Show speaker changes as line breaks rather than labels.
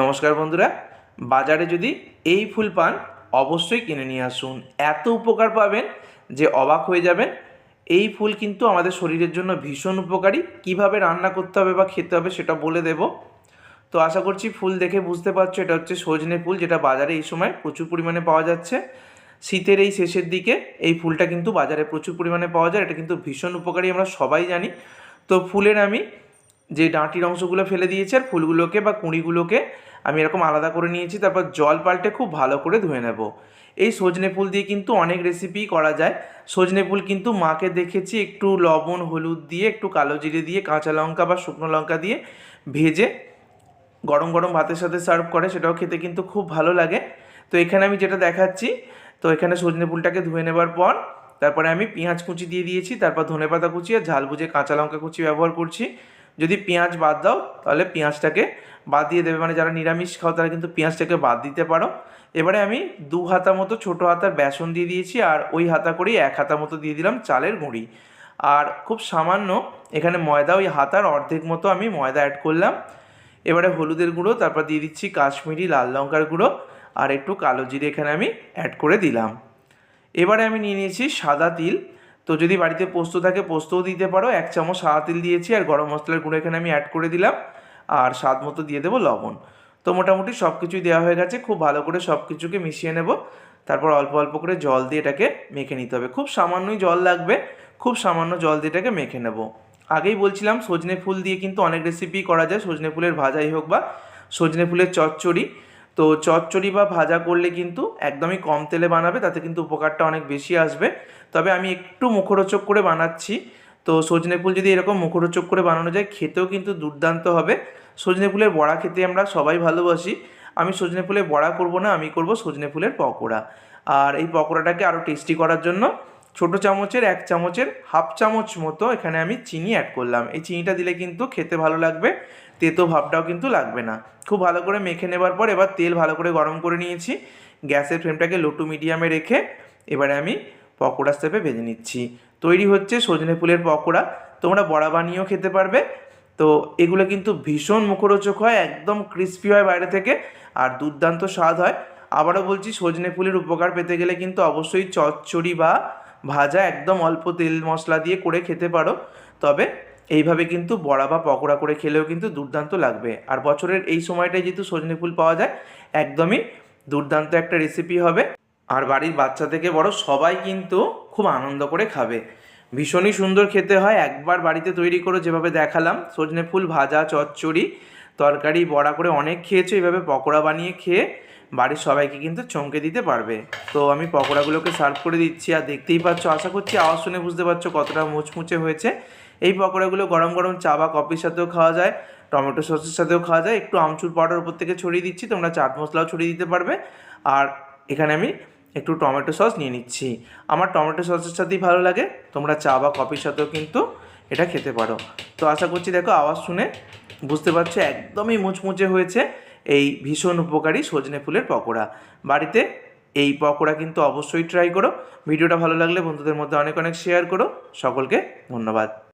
নমস্কার বন্ধুরা, বাজারে যদি এই ফুল পান, অবশ্যই কিনে নিয়ে আসুন। এত উপকার পাবেন যে অবাক হয়ে যাবেন। এই ফুল কিন্তু আমাদের শরীরের জন্য ভীষণ উপকারী। কীভাবে রান্না করতে হবে বা খেতে হবে সেটা বলে দেব। তো আশা করছি ফুল দেখে বুঝতে পারছ, এটা হচ্ছে সজনে ফুল, যেটা বাজারে এই সময় প্রচুর পরিমাণে পাওয়া যাচ্ছে। শীতের এই শেষের দিকে এই ফুলটা কিন্তু বাজারে প্রচুর পরিমাণে পাওয়া যায়। এটা কিন্তু ভীষণ উপকারী, আমরা সবাই জানি। তো ফুলের আমি যে ডাঁটির অংশগুলো ফেলে দিয়েছি আর ফুলগুলোকে বা কুঁড়িগুলোকে আমি এরকম আলাদা করে নিয়েছি, তারপর জল পাল্টে খুব ভালো করে ধুয়ে নেব। এই সজনে ফুল দিয়ে কিন্তু অনেক রেসিপি করা যায়। সজনে ফুল কিন্তু মাকে দেখেছি একটু লবণ, হলুদ দিয়ে, একটু কালো জিরে দিয়ে, কাঁচা লঙ্কা বা শুকনো লঙ্কা দিয়ে ভেজে গরম গরম ভাতের সাথে সার্ভ করে, সেটাও খেতে কিন্তু খুব ভালো লাগে। তো এখানে আমি যেটা দেখাচ্ছি, তো এখানে সজনে ফুলটাকে ধুয়ে নেবার পর তারপরে আমি পেঁয়াজ কুচি দিয়ে দিয়েছি, তারপর ধনে পাতা কুচি আর ঝাল বুঝে কাঁচা লঙ্কা কুচি ব্যবহার করছি। যদি পেঁয়াজ বাদ দাও, তাহলে পেঁয়াজটাকে বাদ দিয়ে দেবে। মানে যারা নিরামিষ খাও, তারা কিন্তু পেঁয়াজটাকে বাদ দিতে পারো। এবারে আমি দু হাতা মতো ছোটো হাতার বেসন দিয়ে দিয়েছি, আর ওই হাতা করেই এক হাতা মতো দিয়ে দিলাম চালের গুঁড়ি। আর খুব সামান্য এখানে ময়দা, ওই হাতার অর্ধেক মতো আমি ময়দা অ্যাড করলাম। এবারে হলুদের গুঁড়ো, তারপর দিয়ে দিচ্ছি কাশ্মীরি লাল লঙ্কার গুঁড়ো, আর একটু কালো জিরে এখানে আমি অ্যাড করে দিলাম। এবারে আমি নিয়ে নিয়েছি সাদা তিল। তো যদি বাড়িতে পোস্ত থাকে, পোস্তও দিতে পারো। এক চামচ সাদা তিল দিয়েছি আর গরম মশলার গুঁড়ো এখানে আমি অ্যাড করে দিলাম। আর স্বাদ মতো দিয়ে দেবো লবণ। তো মোটামুটি সব কিছুই দেওয়া হয়ে গেছে। খুব ভালো করে সব কিছুকে মিশিয়ে নেব। তারপর অল্প অল্প করে জল দিয়ে এটাকে মেখে নিতে হবে। খুব সামান্যই জল লাগবে। খুব সামান্য জল দিয়ে এটাকে মেখে নেব। আগেই বলছিলাম, সজনে ফুল দিয়ে কিন্তু অনেক রেসিপি করা যায়। সজনে ফুলের ভাজাই হোক বা সজনে ফুলের চচ্চড়ি। তো চচ্চড়ি বা ভাজা করলে কিন্তু একদমই কম তেলে বানাবে, তাতে কিন্তু উপকারটা অনেক বেশি আসবে। তবে আমি একটু মুখরোচক করে বানাচ্ছি। তো সজনে ফুল যদি এরকম মুখরোচক করে বানানো যায়, খেতেও কিন্তু দুর্দান্ত হবে। সজনে ফুলের বড়া খেতে আমরা সবাই ভালোবাসি। আমি সজনে ফুলের বড়া করব না, আমি করব সজনে ফুলের পকোড়া। আর এই পকোড়াটাকে আরও টেস্টি করার জন্য ছোটো চামচের, এক চামচের, হাফ চামচ মতো এখানে আমি চিনি অ্যাড করলাম। এই চিনিটা দিলে কিন্তু খেতে ভালো লাগবে, তেতো ভাবটাও কিন্তু লাগবে না। খুব ভালো করে মেখে নেবার পর এবার তেল ভালো করে গরম করে নিয়েছি। গ্যাসের ফ্লেমটাকে লো টু মিডিয়ামে রেখে এবারে আমি পকোড়া স্টেপে ভেজে নিচ্ছি। তৈরি হচ্ছে সজনে ফুলের পকোড়া। তোমরা বড়া বানিয়েও খেতে পারবে। তো এগুলো কিন্তু ভীষণ মুখরোচক হয়, একদম ক্রিস্পি হয় বাইরে থেকে আর দুর্দান্ত স্বাদ হয়। আবারও বলছি, সজনে ফুলের উপকার পেতে গেলে কিন্তু অবশ্যই চচ্চড়ি বা ভাজা একদম অল্প তেল মশলা দিয়ে করে খেতে পারো। তবে এইভাবে কিন্তু বড়া বা পকোড়া করে খেলেও কিন্তু দুর্দান্ত লাগবে। আর বছরের এই সময়টায় যেহেতু সজনে ফুল পাওয়া যায়, একদমই দুর্দান্ত একটা রেসিপি হবে। আর বাড়ির বাচ্চা থেকে বড় সবাই কিন্তু খুব আনন্দ করে খাবে। ভীষণই সুন্দর খেতে হয়। একবার বাড়িতে তৈরি করে যেভাবে দেখালাম, সজনে ফুল, ভাজা, চচ্চড়ি, তরকারি, বড়া করে অনেক খেয়েছো, এইভাবে পকোড়া বানিয়ে খেয়ে বাড়ির সবাইকে কিন্তু চমকে দিতে পারবে। তো আমি পকোড়াগুলোকে সার্ভ করে দিচ্ছি আর দেখতেই পাচ্ছ, আশা করছি আওয়াজ শুনে বুঝতে পারছ কতটা মুচমুচে হয়েছে। এই পকোড়াগুলো গরম গরম চা বা কফির সাথেও খাওয়া যায়, টমেটো সসের সাথেও খাওয়া যায়। একটু আমচুর পাউডার উপর থেকে ছড়িয়ে দিচ্ছি, তোমরা চাট মশলাও ছড়িয়ে দিতে পারবে। আর এখানে আমি একটু টমেটো সস নিয়ে নিচ্ছি। আমার টমেটো সসের সাথেই ভালো লাগে, তোমরা চা বা কফির সাথেও কিন্তু এটা খেতে পারো। তো আশা করছি দেখো, আওয়াজ শুনে বুঝতে পারছ, একদমই মুচমুচে হয়েছে। এই ভীষণ উপকারী সজনে ফুলের পকোড়া। বাড়িতে এই পকোড়া কিন্তু অবশ্যই ট্রাই করো। ভিডিওটা ভালো লাগলে বন্ধুদের মধ্যে অনেক অনেক শেয়ার করো। সকলকে ধন্যবাদ।